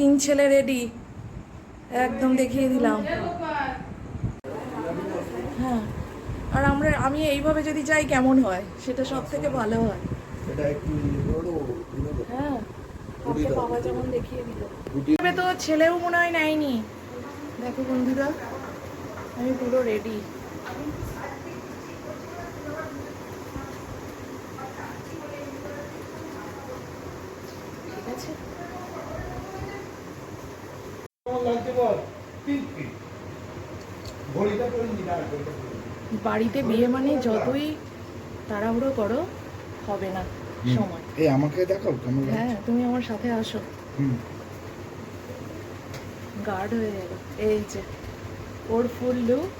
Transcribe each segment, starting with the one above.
তিন ছেলে রেডি একদম দেখিয়ে দিলাম। হ্যাঁ আর আমরা আমি এইভাবে যদি যাই কেমন হয়? সেটা সব থেকে ভালো হয়। হ্যাঁ বাবা যেমন দেখিয়ে দিল। তো ছেলেও মনে হয় নেয়নি। দেখো বন্ধুরা আমি পুরো রেডি ঠিক আছে কেমন লাগছে বল তিন ফিট ঘড়িটা করে নি না ঘড়িটা করে নি। বাড়িতে বিয়ে মানে যতই তাড়াহুড়ো করো হবে না সময়। এই আমাকে দেখাও কেমন হ্যাঁ তুমি আমার সাথে আসো। হুম। গার্ড হয়ে গেল। এই যে ওর ফুল লুক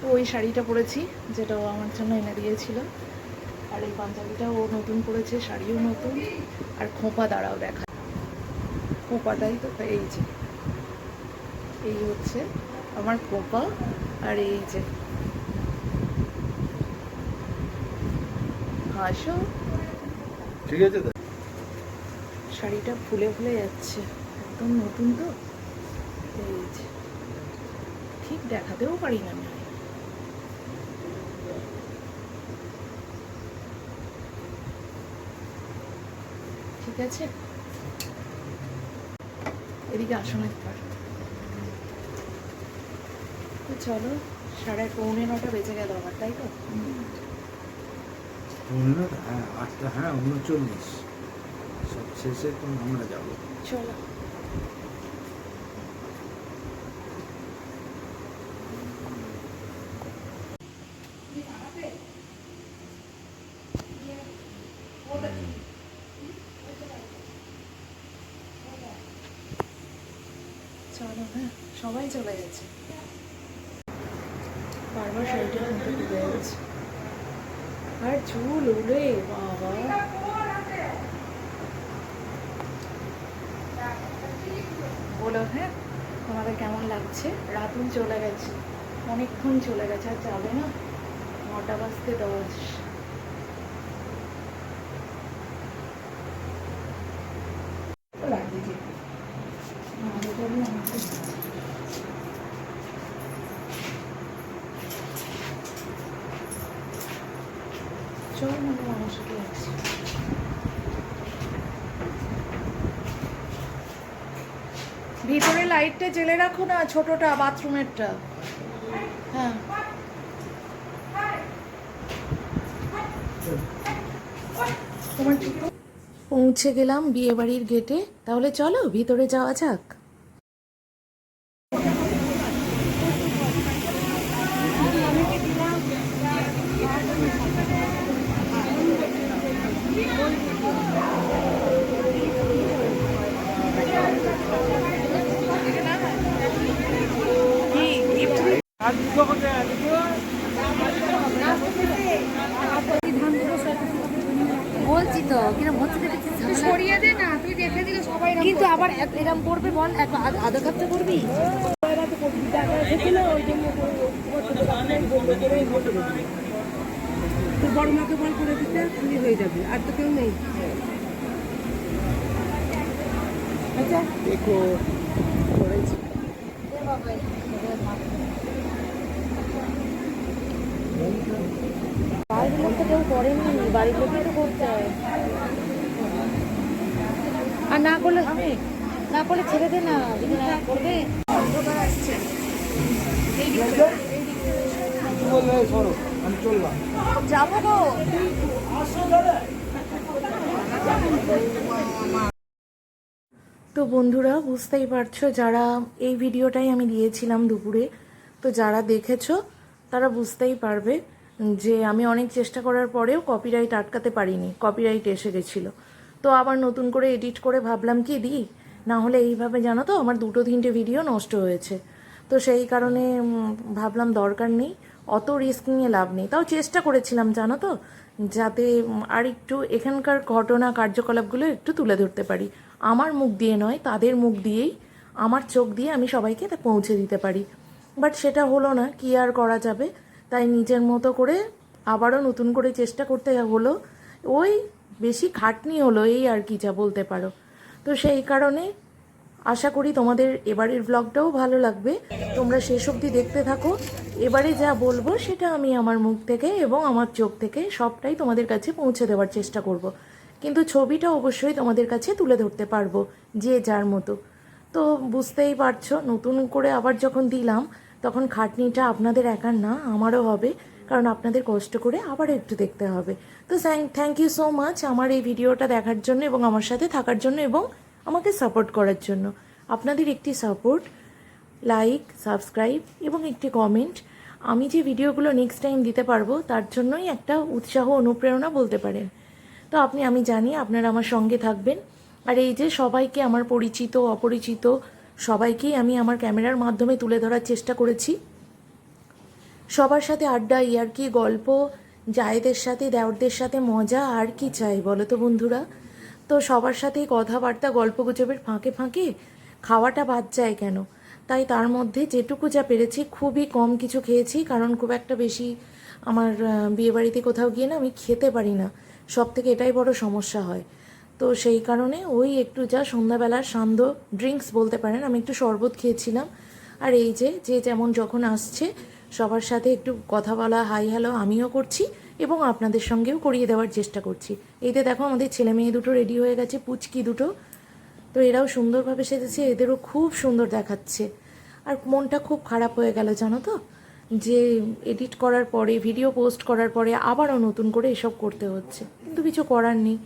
তো ওই শাড়িটা পরেছি যেটা ও আমার জন্য এনে দিয়েছিল। আর এই পাঞ্জাবিটা ও নতুন পরেছে শাড়িও নতুন। আর খোঁপা দাঁড়াও দেখা। খোঁপাটাই তো এই যে। এই হচ্ছে আমার খোঁপা আর এই যে হাসো ঠিক আছে শাড়িটা ফুলে ফুলে যাচ্ছে। একদম নতুন তো। এই যে। ঠিক দেখাতেও পারি না আমি। ঠিক আছে? এদিকে আসুন একবার। তো চলো সাড়ে পৌনে নটা বেজে গেল আমার তাই তো? পনেরো হ্যাঁ আটটা হ্যাঁ উনচল্লিশ। সব শেষে তো আমরা যাব। চলো। চলো হ্যাঁ সবাই চলে গেছে। বারবার শাড়িটা কিন্তু ডুবে গেছে আর চুল উড়ে বাবা। বলো হ্যাঁ? তোমাদের কেমন লাগছে? রাতুল চলে গেছে। অনেকক্ষণ চলে গেছে, আর যাবে না? নটা বাজতে দশ চল না আমার সাথে আসছি ভিতরে লাইটটা জেলে রাখো না, ছোটটা বাথরুমেরটা। হ্যাঁ। পৌঁছে গেলাম বিয়ে বাড়ির গেটে। তাহলে চলো, ভিতরে যাওয়া যাক কি gift বলছি তো কিরম হচ্ছে দেখেছিস ঝামেলা? সরিয়ে দে না তুই দেখে দিলে সবাই এরকম কিন্তু আবার এক- এরম করবে বল এক আধ- আধা কাপটা করবি তোর বড় মাকে বল করে দিতে তুমি হয়ে যাবে আর তো কেউ নেই বাড়ির লোক তো কেউ করেনি বাড়ির লোকই তো করতে হয় আর না করলে না করলে ছেড়ে দে না যদি না করবে। আমি যাব গো। তো বন্ধুরা, বুঝতেই পারছ, যারা এই ভিডিওটাই আমি দিয়েছিলাম দুপুরে, তো যারা দেখেছ, তারা বুঝতেই পারবে যে আমি অনেক চেষ্টা করার পরেও কপিরাইট আটকাতে পারিনি কপিরাইট এসে গেছিল। তো আবার নতুন করে এডিট করে ভাবলাম কি দিই? না হলে এইভাবে জানো তো, আমার দুটো তিনটে ভিডিও নষ্ট হয়েছে। তো সেই কারণে ভাবলাম দরকার নেই, অত রিস্ক নিয়ে লাভ নেই। তাও চেষ্টা করেছিলাম, জানো তো, যাতে আর একটু এখানকার ঘটনা কার্যকলাপগুলো একটু তুলে ধরতে পারি। আমার মুখ দিয়ে নয়, তাদের মুখ দিয়েই আমার চোখ দিয়ে আমি সবাইকে তা পৌঁছে দিতে পারি। বাট সেটা হলো না, কি আর করা যাবে? তাই নিজের মতো করে আবারও নতুন করে চেষ্টা করতে হলো। ওই বেশি খাটনি হলো, এই আর কি যা বলতে পারো। তো সেই কারণে আশা করি তোমাদের এবারের ব্লগটাও ভালো লাগবে। তোমরা শেষ অবধি দেখতে থাকো। এবারে যা বলব সেটা আমি আমার মুখ থেকে এবং আমার চোখ থেকে সবটাই তোমাদের কাছে পৌঁছে দেওয়ার চেষ্টা করব। কিন্তু ছবিটা অবশ্যই তোমাদের কাছে তুলে ধরতে পারব, যে যার মতো। তো বুঝতেই পারছ, নতুন করে আবার যখন দিলাম, তখন খাটনিটা আপনাদের একার না, আমারও হবে, কারণ আপনাদের কষ্ট করে আবার একটু দেখতে হবে। তো থ্যাংক ইউ সো মাচ আমার এই ভিডিওটা দেখার জন্য এবং আমার সাথে থাকার জন্য এবং আমাকে সাপোর্ট করার জন্য। আপনাদের একটি সাপোর্ট লাইক সাবস্ক্রাইব এবং একটি কমেন্ট আমি যে ভিডিওগুলো নেক্সট টাইম দিতে পারব, তার জন্যই একটা উৎসাহ, অনুপ্রেরণা বলতে পারেন। তো আপনি, আমি জানি আপনারা আমার সঙ্গে থাকবেন। আর এই যে সবাইকে আমার পরিচিত, অপরিচিত, সবাইকেই আমি আমার ক্যামেরার মাধ্যমে তুলে ধরার চেষ্টা করেছি। সবার সাথে আড্ডা, ইয়ার্কি, গল্প, জায়েদের সাথে, দেওরদের সাথে মজা, আর কি চাই বলো তো বন্ধুরা? তো সবার সাথেই কথাবার্তা, গল্প গুজবের ফাঁকে ফাঁকে খাওয়াটা বাদ যায় কেন? তাই তার মধ্যে যেটুকু যা পেরেছি, খুবই কম কিছু খেয়েছি, কারণ খুব একটা বেশি আমার বিয়েবাড়িতে কোথাও গিয়ে না আমি খেতে পারি না। সব থেকে এটাই বড় সমস্যা হয়। তো সেই কারণে ওই একটু যা সন্ধ্যাবেলার সান্ধ্য ড্রিঙ্কস বলতে পারেন, আমি একটু শরবত খেয়েছিলাম। আর এই যে যে যেমন যখন আসছে, সবার সাথে একটু কথা বলা হাই হ্যালো আমিও করছি এবং আপনাদের সঙ্গেও করিয়ে দেওয়ার চেষ্টা করছি। এইতে দেখো আমাদের ছেলে মেয়ে দুটো রেডি হয়ে গেছে, পুচকি দুটো। তো এরাও সুন্দরভাবে সেজেছে, এদেরও খুব সুন্দর দেখাচ্ছে। আর মনটা খুব খারাপ হয়ে গেল, জানো তো? যে এডিট করার পরে ভিডিও পোস্ট করার পরে আবারও নতুন করে এসব করতে হচ্ছে। কিন্তু কিছু করার নেই।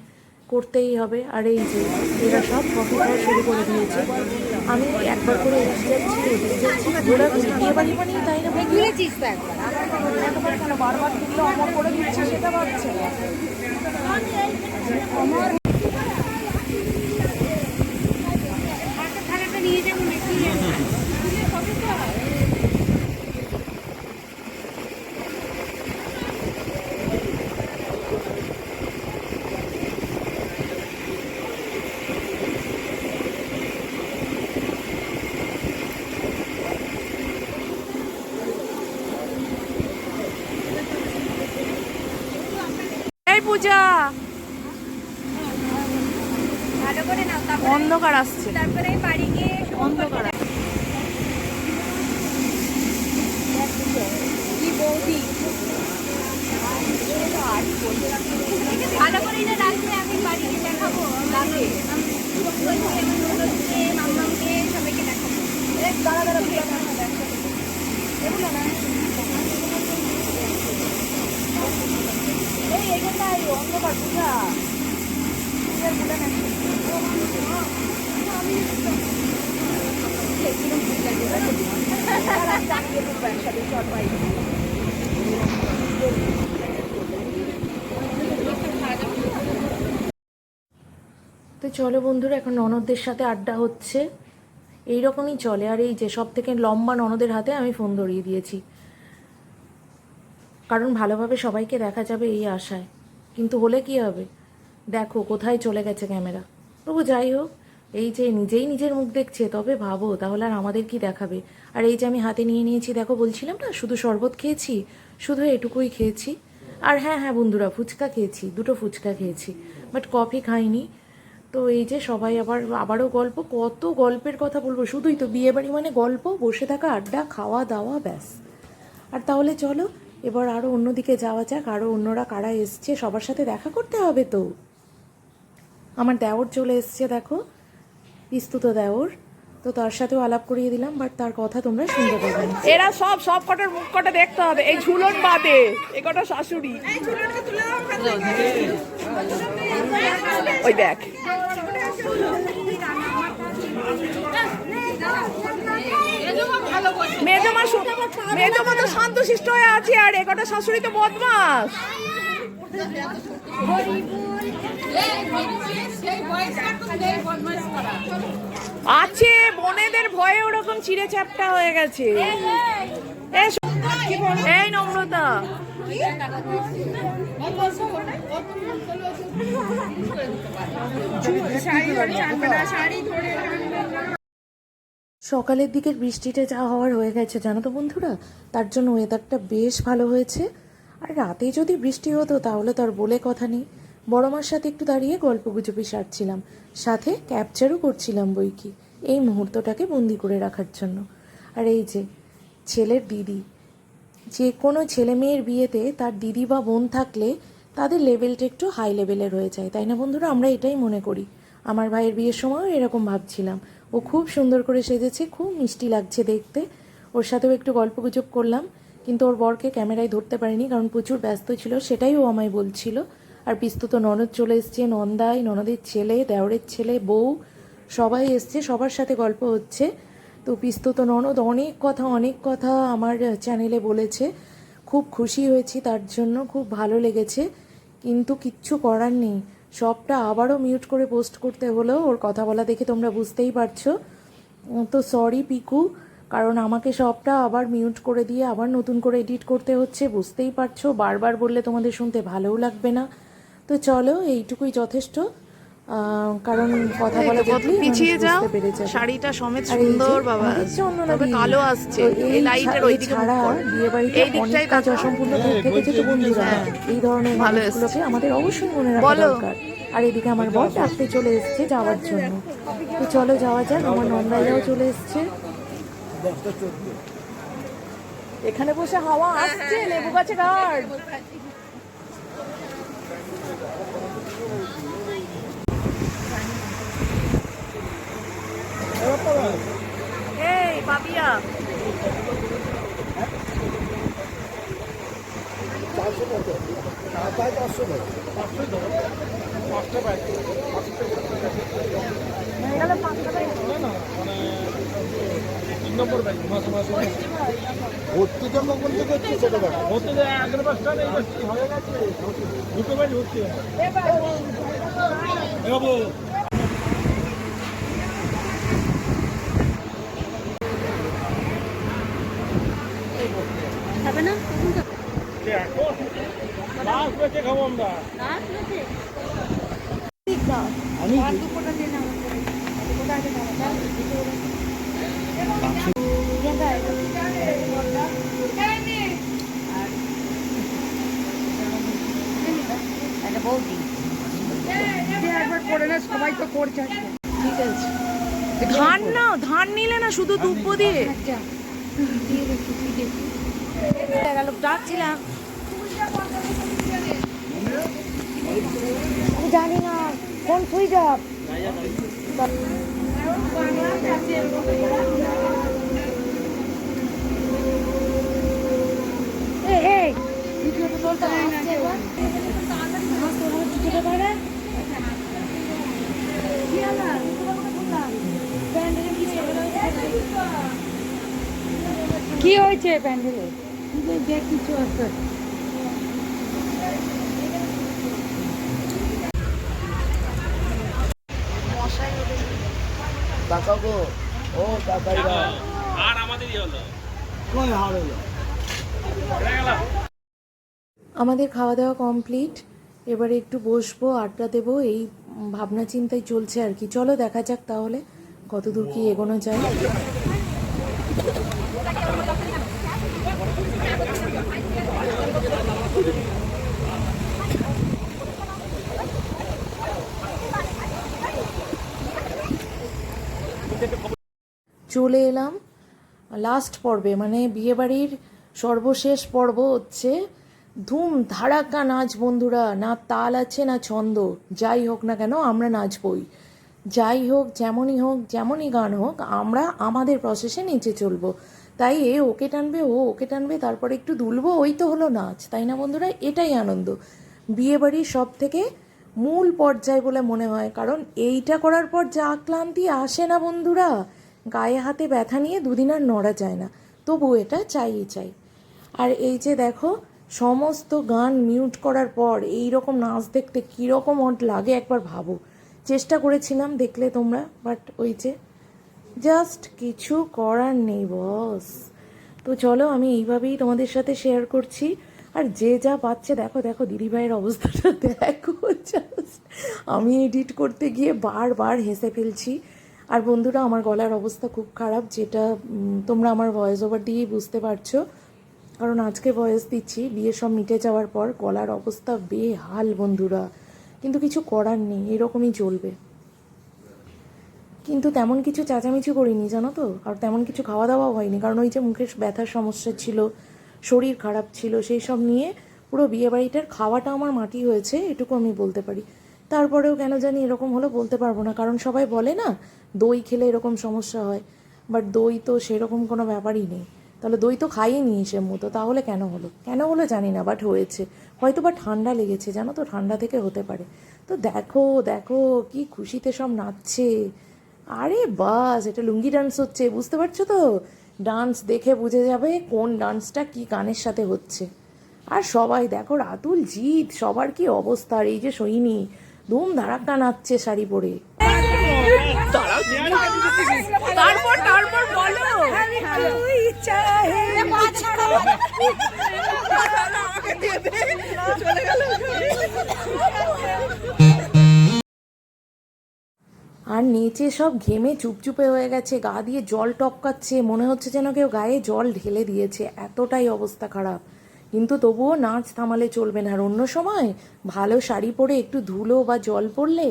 করতেই হবে। আর এই যে এরা সব কফি খাওয়া শুরু করে দিয়েছে। আমি একবার করে এদিক যাচ্ছি বিয়ে বাড়ি তাই না ভাই? তো একবার। একবার বারবার করে দিচ্ছে সেটা ভাবছে না থাকাটা নিয়ে যাব নাকি এই পূজা ভালো করে নাও তারপর অন্ধকার আসছে তারপরে বাড়ি গিয়ে অন্ধকার কি বৌদি ভালো করে এটা রাখবে আমি বাড়ি গিয়ে দেখাবো লাগে মাম্মামকে সবাইকে দেখাবো দাঁড়া দাঁড়া এগুলো না এই এখানটাই অন্ধকার পূজা পূজারগুলো না তো চলো বন্ধুরা, এখন ননদদের সাথে আড্ডা হচ্ছে। এই রকমই চলে, আর এই যে সব থেকে লম্বা ননদের হাতে আমি ফোন ধরিয়ে দিয়েছি। কারণ ভালোভাবে সবাইকে দেখা যাবে এই আশায়। কিন্তু হলে কি হবে? দেখো, কোথায় চলে গেছে ক্যামেরা। তবু যাই হোক, এই যে নিজেই নিজের মুখ দেখছে, তবে ভাবো, তাহলে আর আমাদের কি দেখাবে? আর এই যে আমি হাতে নিয়ে নিয়েছি, দেখো, বলছিলাম না, শুধু শরবত খেয়েছি, শুধু এটুকুই খেয়েছি। আর হ্যাঁ হ্যাঁ বন্ধুরা, ফুচকা খেয়েছি, দুটো ফুচকা খেয়েছি বাট কফি খাইনি। তো এই যে সবাই আবার আবারও গল্প কত গল্পের কথা বলব। শুধুই তো বিয়ে বাড়ি মানে গল্প বসে থাকা আড্ডা খাওয়া দাওয়া ব্যাস। আর তাহলে চলো এবার আরও অন্যদিকে যাওয়া যাক আরও অন্যরা কারা এসছে সবার সাথে দেখা করতে হবে তো। আমার দেওর চলে এসছে দেখো। পিস্তুত দেওর। তো তার সাথেও আলাপ করিয়ে দিলাম বাট তার কথা তোমরা শুনতে পাবে। না এরা সব সব কটার মুখ কটা দেখতে হবে। এই ঝুলন বাদে এ কটা শাশুড়ি। ওই দেখ। মেজমা মেজমা তো শান্তশিষ্ট হয়ে আছে আর এ কটা শাশুড়ি তো বদমাস। আছে, বোনেদের ভয়ে ওরকম চিড়ে চ্যাপটা হয়ে গেছে। এই নম্রতা। সকালের দিকের বৃষ্টিটা যা হওয়ার হয়ে গেছে, জানো তো বন্ধুরা? তার জন্য ওয়েদারটা বেশ ভালো হয়েছে। আর রাতে যদি বৃষ্টি হতো, তাহলে তো আর বলে কথা নেই। বড় মার সাথে একটু দাঁড়িয়ে গল্প গুজবে সারছিলাম। সাথে ক্যাপচারও করছিলাম বই কি এই মুহূর্তটাকে বন্দি করে রাখার জন্য। আর এই যে, ছেলের দিদি যে কোনো ছেলে মেয়ের বিয়েতে তার দিদি বা বোন থাকলে তাদের লেভেলটা একটু হাই লেভেলের হয়ে যায়। তাই না বন্ধুরা? আমরা এটাই মনে করি। আমার ভাইয়ের বিয়ের সময়ও এরকম ভাবছিলাম। ও খুব সুন্দর করে সেজেছে, খুব মিষ্টি লাগছে দেখতে। ওর সাথেও একটু গল্প গুজব করলাম, কিন্তু ওর বরকে ক্যামেরায় ধরতে পারিনি কারণ প্রচুর ব্যস্ত ছিল, সেটাই ও আমায় বলছিল। আর পিস্তু তো ননদ চলে এসছে, নন্দাই, ননদের ছেলে, দেওরের ছেলে, বউ, সবাই এসছে, সবার সাথে গল্প হচ্ছে। তো পিস্তত ননদ অনেক কথা অনেক কথা আমার চ্যানেলে বলেছে। খুব খুশি হয়েছি, তার জন্য খুব ভালো লেগেছে। কিন্তু কিচ্ছু করার নেই। সবটা আবারও মিউট করে পোস্ট করতে হলো ওর কথা বলা দেখে তোমরা বুঝতেই পারছ। তো সরি পিকু, কারণ আমাকে সবটা আবার মিউট করে দিয়ে আবার নতুন করে এডিট করতে হচ্ছে, বুঝতেই পারছ। বারবার বললে তোমাদের শুনতে ভালোও লাগবে না। তো চলো, এইটুকুই যথেষ্ট। কারণ কথা বলা দেখলেই পিছিয়ে যাও। শাড়িটা সমেত সুন্দর বাবা অন্য তবে কালো আসছে। এই লাইটের ওই দিকে ছাড়া বিয়ে বাড়িতে এই দিকটাই অনেক কাজ অসম্পূর্ণ থেকে বন্ধুরা এই ধরনের ভালো মানুষগুলোকে আমাদের অবশ্যই মনে রাখা বলো। দরকার। আর এদিকে আমার বর ডাকতে চলে এসেছে যাওয়ার জন্য। তো চলো যাওয়া যাক আমার নন্দাইরাও চলে এসেছে। এখানে বসে হাওয়া আসছে লেবু গাছে গার্ড এই পাপিয়া ভর্তি জন্য বলতে করছি ছোট ভর্তি আগের বাসটা নেই হয়ে গেছে দুটো ব্যাচ ভর্তি বাবু খাবে না এখন লাস্ট ব্যাচে খাব আমরা আমি একটা বৌদি একবার করে না? সবাই তো করছে ঠিক আছে ধান নাও ধান নিলে না শুধু দুব্বো দিয়ে। ডাকছিলাম জানি না, কোন সুইচ অফ? কি হয়েছে প্যান্ডেলে? দেখ কিছু আছে ও তাকাইরা কই হার হলো? আমাদের খাওয়া দাওয়া কমপ্লিট। এবারে একটু বসবো আড্ডা দেব এই ভাবনা চিন্তায় চলছে আর কি। চলো দেখা যাক তাহলে কতদূর কি এগোনো যায়। চলে এলাম। লাস্ট পর্বে মানে বিয়েবাড়ির সর্বশেষ পর্ব হচ্ছে ধুম ধারাক্কা নাচ বন্ধুরা, না তাল আছে না ছন্দ, যাই হোক না কেন আমরা নাচবই। যাই হোক, যেমনই হোক, যেমনই গান হোক, আমরা আমাদের প্রসেসে নিচে চলবো। তাই এ ওকে টানবে, ও ওকে টানবে, তারপরে একটু দুলবো, ওই তো হলো নাচ, তাই না বন্ধুরা? এটাই আনন্দ। বিয়েবাড়ির সব থেকে মূল পর্যায় বলে মনে হয়, কারণ এইটা করার পর যা ক্লান্তি আসে না বন্ধুরা। গায়ে হাতে ব্যথা নিয়ে দুদিন আর নড়া যায় না। তবু এটা চাইই চাই। আর এই যে দেখো, সমস্ত গান মিউট করার পর এই রকম নাচ দেখতে কীরকম ওট লাগে একবার ভাবো। চেষ্টা করেছিলাম দেখলে তোমরা বাট ওই যে জাস্ট কিছু করার নেই বস তো চলো আমি এইভাবেই তোমাদের সাথে শেয়ার করছি। আর যে যা পাচ্ছে, দেখো দেখো, দিদিভাইয়ের অবস্থাটা দেখো জাস্ট আমি এডিট করতে গিয়ে বারবার হেসে ফেলছি। আর বন্ধুরা, আমার গলার অবস্থা খুব খারাপ, যেটা তোমরা আমার ভয়েস ওভার দিয়েই বুঝতে পারছ। কারণ আজকে ভয়েস দিচ্ছি, বিয়ে সব মিটে যাওয়ার পর গলার অবস্থা বেহাল বন্ধুরা। কিন্তু কিছু করার নেই, এরকমই চলবে। কিন্তু তেমন কিছু চেঁচামেচি করিনি, জানো তো? আর তেমন কিছু খাওয়া দাওয়াও হয়নি, কারণ ওই যে মুখের ব্যথার সমস্যা ছিল, শরীর খারাপ ছিল, সেই সব নিয়ে পুরো বিয়েবাড়িটার খাওয়াটা আমার মাটি হয়েছে, এটুকু আমি বলতে পারি। তারপরেও কেন জানি এরকম হলো বলতে পারব না। কারণ সবাই বলে না, দই খেলে এরকম সমস্যা হয়। বাট দই তো সেরকম কোনো ব্যাপারই নেই। তাহলে দই তো খাইনি সে মতো তাহলে কেন হলো? কেন হলো জানি না বাট হয়েছে। হয়তো বা ঠান্ডা লেগেছে, জানো তো, ঠান্ডা থেকে হতে পারে। তো দেখো দেখো, কি খুশিতে সব নাচছে। আরে বাস, এটা লুঙ্গি ডান্স হচ্ছে, বুঝতে পারছ তো? ডান্স দেখে বুঝে যাবে কোন ডান্সটা কি গানের সাথে হচ্ছে। আর সবাই, দেখো, রাতুল জিৎ, সবার কি অবস্থা? এই যে সৈনী ধুম ধারাক্কা নাচছে শাড়ি পরে। তারপর তারপর বলো। আর নেচে সব ঘেমে চুপচুপে হয়ে গেছে গা দিয়ে জল টপকাচ্ছে মনে হচ্ছে যেন কেউ গায়ে জল ঢেলে দিয়েছে এতটাই অবস্থা খারাপ। কিন্তু তবুও নাচ থামালে চলবে না। আর অন্য সময় ভালো শাড়ি পরে একটু ধুলো বা জল পড়লে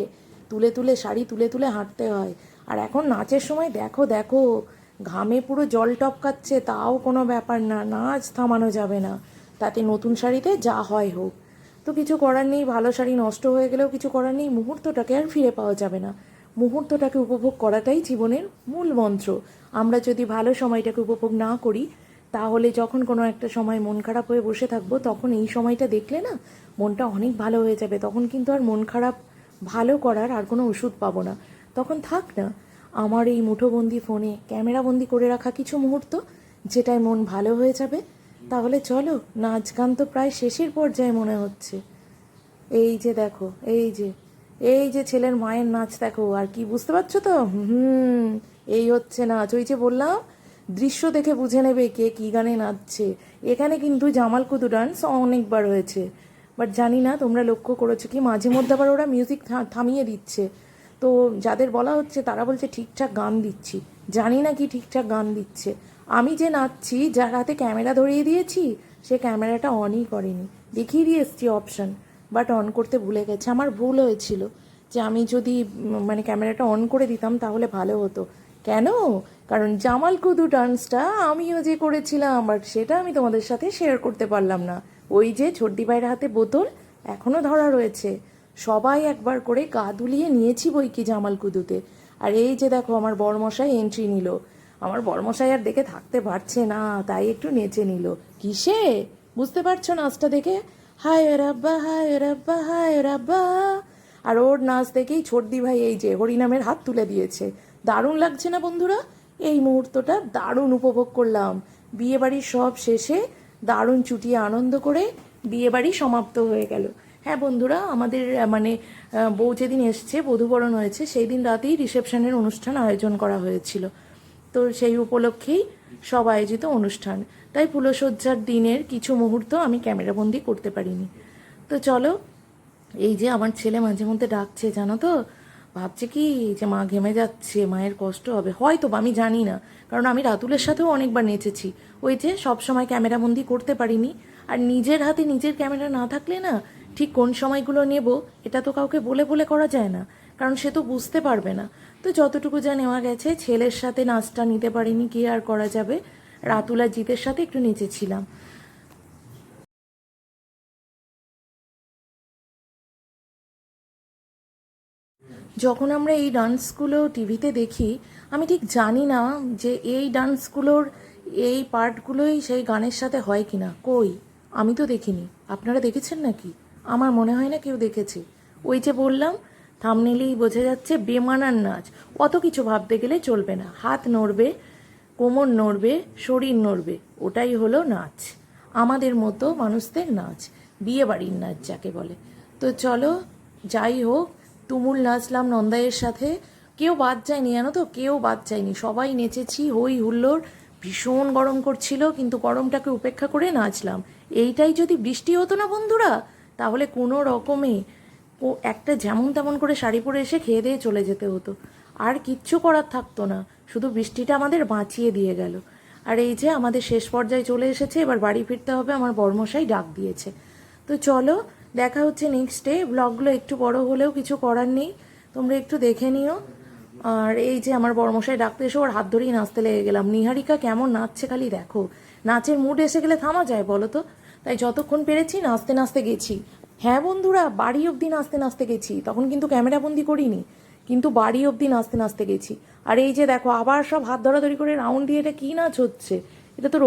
তুলে তুলে শাড়ি তুলে তুলে হাঁটতে হয়। আর এখন নাচের সময় দেখো দেখো, ঘামে পুরো জল টপকাচ্ছে, তাও কোনো ব্যাপার না, নাচ থামানো যাবে না। তাতে নতুন শাড়িতে যা হয় হোক। তো কিছু করার নেই, ভালো শাড়ি নষ্ট হয়ে গেলেও কিছু করার নেই, মুহূর্তটাকে আর ফিরে পাওয়া যাবে না। মুহূর্তটাকে উপভোগ করাটাই জীবনের মূল মন্ত্র। আমরা যদি ভালো সময়টাকে উপভোগ না করি তাহলে যখন কোনো একটা সময় মন খারাপ হয়ে বসে থাকব, তখন এই সময়টা দেখলে না মনটা অনেক ভালো হয়ে যাবে। তখন কিন্তু আর মন খারাপ ভালো করার আর কোনো ওষুধ পাবো না। তখন থাক না, আমার এই মুঠোবন্দি ফোনে ক্যামেরাবন্দি করে রাখা কিছু মুহূর্ত যেটায় মন ভালো হয়ে যাবে, তাহলে চলো নাচ গান তো প্রায় শেষের পর্যায়ে মনে হচ্ছে। এই যে দেখো, এই যে এই যে ছেলের মায়ের নাচ দেখো, আর কি, বুঝতে পারছ তো? হুম, এই হচ্ছে নাচ। ওই যে বললাম দৃশ্য দেখে বুঝে নেবে কে কি গানে নাচছে। এখানে কিন্তু জামাল কুতু ডান্স অনেকবার হয়েছে। বাট জানি না, তোমরা লক্ষ্য করেছ কি, মাঝে মধ্যে আবার ওরা মিউজিক থামিয়ে দিচ্ছে। তো যাদের বলা হচ্ছে, তারা বলছে ঠিকঠাক গান দিচ্ছি। জানি না কি ঠিকঠাক গান দিচ্ছে। আমি যে নাচছি, যার হাতে ক্যামেরা ধরিয়ে দিয়েছি, সে ক্যামেরাটা অনই করেনি। দেখিয়ে দিয়ে এসছি অপশন বাট অন করতে ভুলে গেছে। আমার ভুল হয়েছিল যে আমি যদি মানে ক্যামেরাটা অন করে দিতাম, তাহলে ভালো হতো। কেন? কারণ জামাল কুদু ডান্সটা আমিও যে করেছিলাম বাট সেটা আমি তোমাদের সাথে শেয়ার করতে পারলাম না। ওই যে ছোট্টি ভাইয়ের হাতে বোতল এখনও ধরা রয়েছে। সবাই একবার করে গা দুলিয়ে নিয়েছি বই কি জামাল কুদুতে। আর এই যে দেখো, আমার বরমশাই এন্ট্রি নিল। আমার বরমশাই আর দেখে থাকতে পারছে না, তাই একটু নেচে নিল। কিসে? বুঝতে পারছ নাচটা দেখে? হায় রাব্বা হায় রাব্বা হায় রাব্বা। আর ওর নাচ দেখেই ছোটদি ভাই এই যে হরিনামের হাত তুলে দিয়েছে। দারুণ লাগছে না বন্ধুরা? এই মুহূর্তটা দারুণ উপভোগ করলাম। বিয়েবাড়ির সব শেষে দারুণ চুটিয়ে আনন্দ করে বিয়েবাড়ি সমাপ্ত হয়ে গেল। হ্যাঁ বন্ধুরা, আমাদের মানে বউ যেদিন এসছে, বধুবরণ হয়েছে, সেই দিন রাতেই রিসেপশনের অনুষ্ঠান আয়োজন করা হয়েছিল। তো সেই উপলক্ষেই সব আয়োজিত অনুষ্ঠান। তাই ফুলসজ্জার দিনের কিছু মুহূর্ত আমি ক্যামেরাবন্দি করতে পারিনি। তো চলো, এই যে আমার ছেলে মাঝে মধ্যে ডাকছে, জানো তো? ভাবছে কি যে মা ঘেমে যাচ্ছে, মায়ের কষ্ট হবে। হয়তো, আমি জানি না। কারণ আমি রাতুলের সাথেও অনেকবার নেচেছি। ওই যে সব সময় ক্যামেরাবন্দি করতে পারিনি। আর নিজের হাতে নিজের ক্যামেরা না থাকলে না, ঠিক কোন সময়গুলো নেব, এটা তো কাউকে বলে বলে করা যায় না। কারণ সে তো বুঝতে পারবে না। তো যতটুকু যা নেওয়া গেছে, ছেলের সাথে নাচটা নিতে পারিনি, কি আর করা যাবে? রাতুল আর জিতের সাথে একটু নেচেছিলাম। যখন আমরা এই ডান্সগুলো টিভিতে দেখি, আমি ঠিক জানি না যে এই ডান্সগুলোর এই পার্টগুলোই সেই গানের সাথে হয় কি না কই? আমি তো দেখিনি। আপনারা দেখেছেন নাকি? আমার মনে হয় না কেউ দেখেছে। ওই যে বললাম থামনেলেই বোঝা যাচ্ছে বেমানার নাচ। অত কিছু ভাবতে গেলে চলবে না। হাত নড়বে, কোমর নড়বে, শরীর নড়বে, ওটাই হলো নাচ। আমাদের মতো মানুষদের নাচ। বিয়ে বাড়ির নাচ যাকে বলে। তো চলো, যাই হোক তুমুল নাচলাম নন্দাইয়ের সাথে। কেউ বাদ যায়নি, জানো তো? কেউ বাদ যায়নি। সবাই নেচেছি, হই হুল্লোড়। ভীষণ গরম করছিল, কিন্তু গরমটাকে উপেক্ষা করে নাচলাম। এইটাই যদি বৃষ্টি হতো না, বন্ধুরা, তাহলে কোনো রকমে ও একটা যেমন তেমন করে শাড়ি পরে এসে খেয়ে দিয়ে চলে যেতে হতো। আর কিচ্ছু করার থাকতো না, শুধু বৃষ্টিটা আমাদের বাঁচিয়ে দিয়ে গেল। আর এই যে আমাদের শেষ পর্যায়ে চলে এসেছে, এবার বাড়ি ফিরতে হবে, আমার বর্মশাই ডাক দিয়েছে। তো চলো দেখা হচ্ছে নেক্সট ডে ব্লগগুলো একটু বড় হলেও কিছু করার নেই। তোমরা একটু দেখে নিও। আর এই যে আমার বড়মশাই ডাকতে এসে ওর হাত ধরেই নাচতে লেগে গেলাম। নিহারিকা কেমন নাচছে খালি দেখো। নাচের মুড এসে গেলে থামা যায় বলো তো? তাই যতক্ষণ পেরেছি নাচতে নাচতে গেছি। হ্যাঁ বন্ধুরা, বাড়ি অবধি নাচতে নাচতে গেছি। তখন কিন্তু ক্যামেরা বন্দি করিনি। কিন্তু বাড়ি অবধি নাচতে নাচতে গেছি। আর এই যে দেখো, আবার সব হাত ধরাধরি করে রাউন্ড দিয়ে এটা কী নাচ হচ্ছে? এটা তো